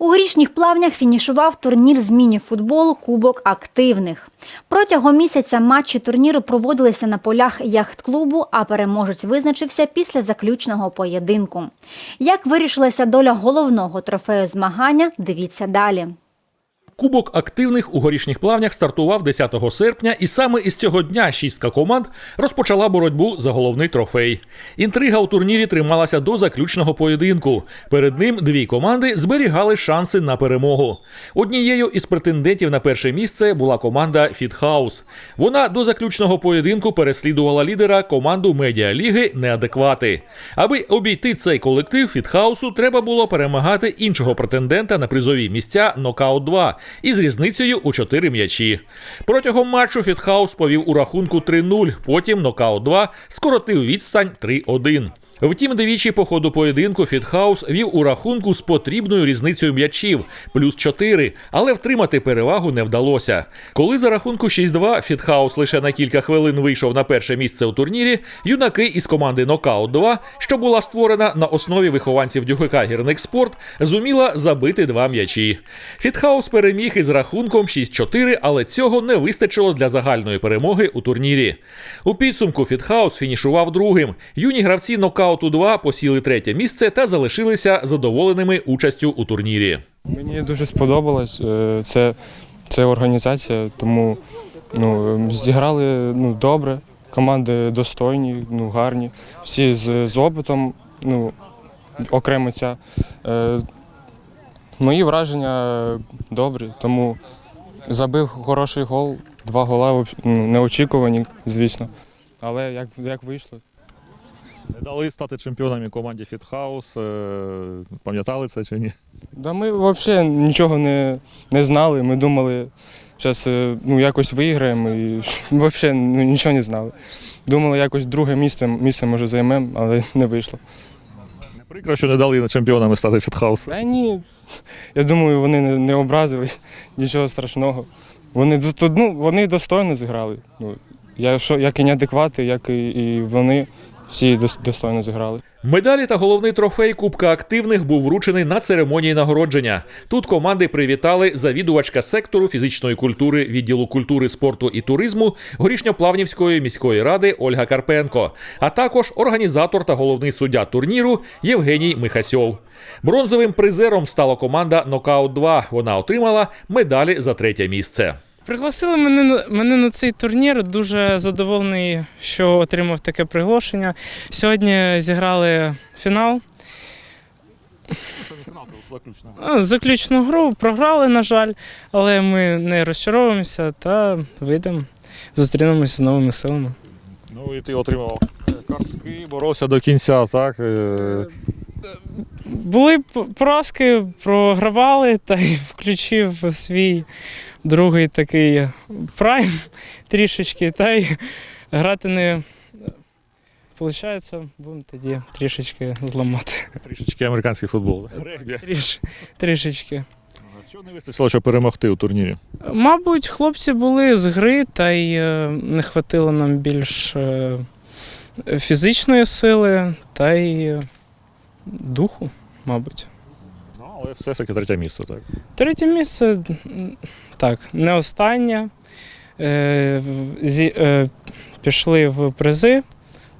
У грішніх плавнях фінішував турнір з міні-футболу Кубок активних. Протягом місяця матчі турніру проводилися на полях яхт-клубу, а переможець визначився після заключного поєдинку. Як вирішилася доля головного трофею змагання, дивіться далі. Кубок активних у горішніх плавнях стартував 10 серпня, і саме із цього дня шістка команд розпочала боротьбу за головний трофей. Інтрига у турнірі трималася до заключного поєдинку. Перед ним дві команди зберігали шанси на перемогу. Однією із претендентів на перше місце була команда Фітхаус. Вона до заключного поєдинку переслідувала лідера команду медіаліги Неадеквати. Аби обійти цей колектив Фітхаусу, треба було перемагати іншого претендента на призові місця Нокаут 2 із різницею у 4 м'ячі. Протягом матчу Фітхаус повів у рахунку 3-0, потім Нокаут 2 скоротив відстань 3-1. Втім, двічі по ходу поєдинку Фітхаус вів у рахунку з потрібною різницею м'ячів плюс 4, але втримати перевагу не вдалося. Коли за рахунку 6-2 Фітхаус лише на кілька хвилин вийшов на перше місце у турнірі, юнаки із команди Нокаут 2, що була створена на основі вихованців ДЮХК Гірник Спорт, зуміла забити два м'ячі. Фітхаус переміг із рахунком 6-4, але цього не вистачило для загальної перемоги у турнірі. У підсумку Фітхаус фінішував другим. Юні гравці Нокауту 2 посіли третє місце та залишилися задоволеними участю у турнірі. Мені дуже сподобалось. е, Це, це організація, тому ну, зіграли ну, добре, команди достойні, ну, гарні, всі з, з опитом, ну, окремо ця. Е, Мої враження добрі, тому забив хороший гол, два гола ну, неочікувані, звісно. Але як, як вийшло, Не дали стати чемпіонами команді Фітхаус. Пам'ятали це чи ні? Да ми взагалі нічого не, не знали. Ми думали, зараз ну, якось виграємо і взагалі ну, нічого не знали. Думали, якось друге місце, місце може займемо, але не вийшло. Не прикро, що не дали чемпіонами стати Фітхаус. Та ні, я думаю, вони не, не образились, нічого страшного. Вони, ну, вони достойно зіграли. Ну, я, що, як і неадеквати, як і, і вони всі дос- достойно зіграли. Медалі та головний трофей Кубка активних був вручений на церемонії нагородження. Тут команди привітали завідувачка сектору фізичної культури відділу культури, спорту і туризму Горішньоплавнівської міської ради Ольга Карпенко, а також організатор та головний суддя турніру Євгеній Михасьов. Бронзовим призером стала команда Нокаут 2 Вона отримала медалі за третє місце. Пригласили мене, на- мене на цей турнір. Дуже задоволений, що отримав таке приглашення. Сьогодні зіграли фінал. Заключну гру програли, на жаль, але ми не розчаровуємося та вийдемо, зустрінемося з новими силами. Ну і ти отримав картки, боровся до кінця, так? Е, Були поразки, програвали та й включив свій другий такий прайм трішечки, та й грати не виходить, будемо тоді трішечки зламати. Трішечки американський футбол. Регбі. Тріш, трішечки. Що не вистачило, щоб перемогти у турнірі? Мабуть, хлопці були з гри, та й е, не хватило нам більш е, фізичної сили та й е, духу, мабуть. Але все ж таки третє місце, так. Третє місце так, не останнє. Е, зі, е, пішли в призи.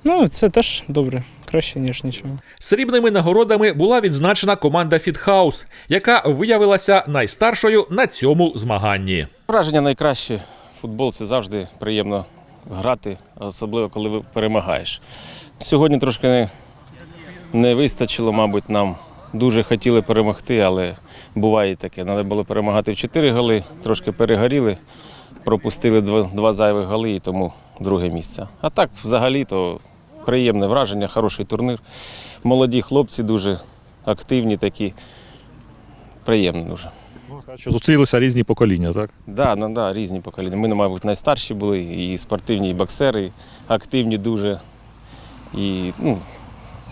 Ну, це теж добре, краще, ніж нічого. Срібними нагородами була відзначена команда Фітхаус, яка виявилася найстаршою на цьому змаганні. Враження найкраще. Футбол це завжди приємно грати, особливо коли ви перемагаєш. Сьогодні трошки не, не вистачило, мабуть, нам. Дуже хотіли перемогти, але буває таке. Треба було перемагати в 4 голи, трошки перегоріли, пропустили два, два зайвих голи і тому друге місце. А так, взагалі, то приємне враження, хороший турнір. Молоді хлопці дуже активні такі. Приємно дуже. Що зустрілися різні покоління, так? Да, ну, да, різні покоління. Ми, мабуть, найстарші були, і спортивні, і боксери, активні дуже. І ну,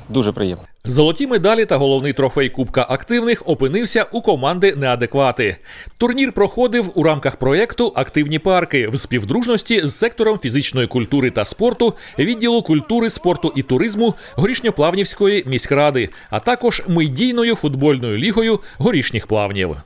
дуже приємно. Золоті медалі та головний трофей Кубка активних опинився у команди Неадеквати. Турнір проходив у рамках проєкту Активні парки в співдружності з сектором фізичної культури та спорту, відділу культури, спорту і туризму Горішньоплавнівської міськради, а також медійною футбольною лігою горішніх плавнів.